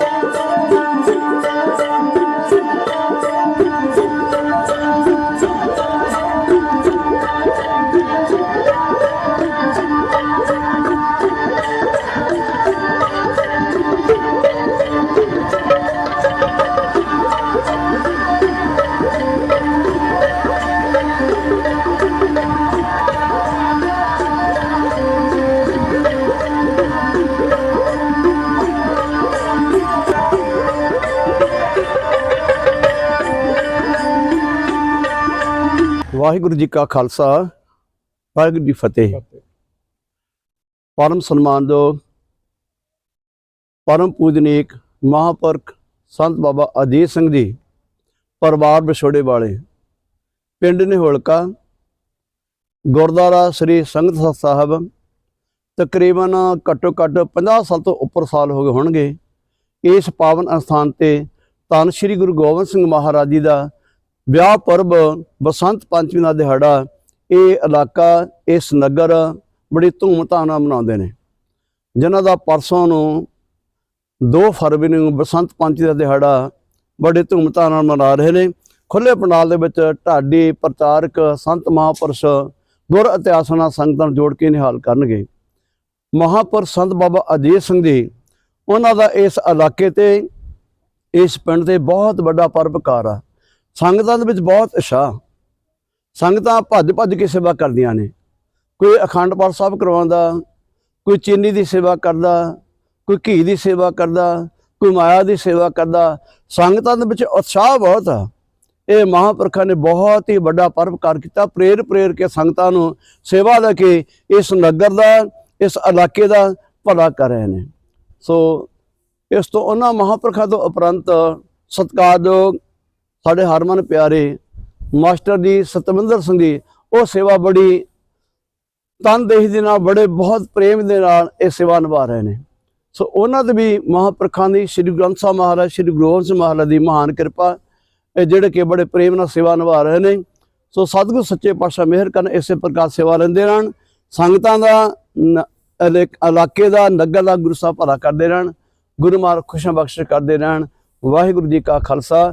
Thank you. Waheguru ji ਕਾ ਖਾਲਸਾ ਵਾਹਿਗੁਰੂ ਜੀ ਫਤਿਹ। ਪਰਮ ਸਨਮਾਨਯੋਗ ਪਰਮ ਪੂਜਨੀਕ ਮਹਾਪੁਰਖ ਸੰਤ ਬਾਬਾ ਅਜੀਤ ਸਿੰਘ ਜੀ ਪਰਿਵਾਰ ਵਿਛੋੜੇ ਵਾਲੇ ਪਿੰਡ ਨਿਹੋਲਕਾ ਗੁਰਦੁਆਰਾ ਸ੍ਰੀ ਸੰਗਤ ਸਾਹਿਬ ਤਕਰੀਬਨ ਘੱਟੋ ਘੱਟ 50 ਸਾਲ ਤੋਂ ਉੱਪਰ ਸਾਲ ਹੋ ਗਏ ਹੋਣਗੇ। ਇਸ ਪਾਵਨ ਅਸਥਾਨ ਤੇ ਧੰਨ ਸ੍ਰੀ ਗੁਰੂ ਗੋਬਿੰਦ ਸਿੰਘ ਮਹਾਰਾਜ ਜੀ ਦਾ ਵਿਆਹ ਪਰਬ, ਬਸੰਤ ਪੰਚਮੀ ਦਾ ਦਿਹਾੜਾ, ਇਹ ਇਲਾਕਾ, ਇਸ ਨਗਰ ਬੜੀ ਧੂਮਧਾਮ ਨਾਲ ਮਨਾਉਂਦੇ ਨੇ। ਜਿਨ੍ਹਾਂ ਦਾ ਪਰਸੋਂ ਨੂੰ 2 ਫਰਵਰੀ ਨੂੰ ਬਸੰਤ ਪੰਚਮੀ ਦਾ ਦਿਹਾੜਾ ਬੜੇ ਧੂਮਧਾਮ ਨਾਲ ਮਨਾ ਰਹੇ ਨੇ। ਖੁੱਲੇ ਪੰਡਾਲ ਦੇ ਵਿੱਚ ਢਾਡੀ ਪ੍ਰਚਾਰਕ ਸੰਤ ਮਹਾਪੁਰਸ਼ ਗੁਰ ਇਤਿਹਾਸਾਂ ਨਾਲ ਸੰਗਤਾਂ ਨੂੰ ਜੋੜ ਕੇ ਨਿਹਾਲ ਕਰਨਗੇ। ਮਹਾਪੁਰਸ਼ ਸੰਤ ਬਾਬਾ ਅਜੀਤ ਸਿੰਘ ਜੀ, ਉਹਨਾਂ ਦਾ ਇਸ ਇਲਾਕੇ ਤੇ, ਇਸ ਪਿੰਡ ਤੇ ਬਹੁਤ ਵੱਡਾ ਪਰਪਕਾਰ ਆ। ਸੰਗਤਾਂ ਦੇ ਵਿੱਚ ਬਹੁਤ ਉਤਸ਼ਾਹ ਸੰਗਤਾਂ ਭੱਜ ਭੱਜ ਕੇ ਸੇਵਾ ਕਰਦੀਆਂ ਨੇ। ਕੋਈ ਅਖੰਡ ਪਾਠ ਸਾਹਿਬ ਕਰਵਾਉਂਦਾ, ਕੋਈ ਚੀਨੀ ਦੀ ਸੇਵਾ ਕਰਦਾ, ਕੋਈ ਘੀ ਦੀ ਸੇਵਾ ਕਰਦਾ, ਕੋਈ ਮਾਇਆ ਦੀ ਸੇਵਾ ਕਰਦਾ। ਸੰਗਤਾਂ ਦੇ ਵਿੱਚ ਉਤਸ਼ਾਹ ਬਹੁਤ ਆ। ਇਹ ਮਹਾਂਪੁਰਖਾਂ ਨੇ ਬਹੁਤ ਹੀ ਵੱਡਾ ਪਰਪਕਾਰ ਕੀਤਾ। ਪ੍ਰੇਰ ਪ੍ਰੇਰ ਕੇ ਸੰਗਤਾਂ ਨੂੰ ਸੇਵਾ ਲੈ ਕੇ ਇਸ ਨਗਰ ਦਾ, ਇਸ ਇਲਾਕੇ ਦਾ ਭਲਾ ਕਰ ਰਹੇ ਨੇ। ਸੋ ਇਸ ਤੋਂ ਉਹਨਾਂ ਮਹਾਂਪੁਰਖਾਂ ਤੋਂ ਉਪਰੰਤ ਸਤਿਕਾਰਯੋਗ ਸਾਡੇ ਹਰਮਨ ਪਿਆਰੇ, ਮਾਸਟਰ ਜੀ ਸਤਵਿੰਦਰ ਸਿੰਘ ਜੀ, ਉਹ ਸੇਵਾ ਬੜੀ ਤਨਦੇਹੀ ਦੇ ਨਾਲ, ਬੜੇ ਬਹੁਤ ਪ੍ਰੇਮ ਦੇ ਨਾਲ ਇਹ ਸੇਵਾ ਨਿਭਾ ਰਹੇ ਨੇ। ਸੋ ਉਹਨਾਂ ਦੇ ਵੀ ਮਹਾਂਪੁਰਖਾਂ ਦੀ ਸ੍ਰੀ ਗ੍ਰੰਥ ਸਾਹਿਬ ਮਹਾਰਾਜ, ਸ੍ਰੀ ਗੁਰੂ ਗੋਬਿੰਦ ਸਿੰਘ ਮਹਾਰਾਜ ਦੀ ਮਹਾਨ ਕਿਰਪਾ, ਇਹ ਜਿਹੜੇ ਕਿ ਬੜੇ ਪ੍ਰੇਮ ਨਾਲ ਸੇਵਾ ਨਿਭਾ ਰਹੇ ਨੇ। ਸੋ ਸਤਿਗੁਰ ਸੱਚੇ ਪਾਤਸ਼ਾਹ ਮਿਹਰ ਕਰਨ, ਇਸੇ ਪ੍ਰਕਾਰ ਸੇਵਾ ਲੈਂਦੇ ਰਹਿਣ। ਸੰਗਤਾਂ ਦਾ ਨ- ਇਲਾਕੇ ਦਾ, ਨਗਰ ਦਾ ਗੁਰੂ ਸਾਹਿਬ ਭਲਾ ਕਰਦੇ ਰਹਿਣ। ਗੁਰੂ ਮਾਰ ਖੁਸ਼ਾਂ ਬਖਸ਼ ਕਰਦੇ ਰਹਿਣ। ਵਾਹਿਗੁਰੂ ਜੀ ਕਾ ਖਾਲਸਾ।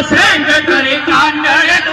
વસંત કરે કાંડળ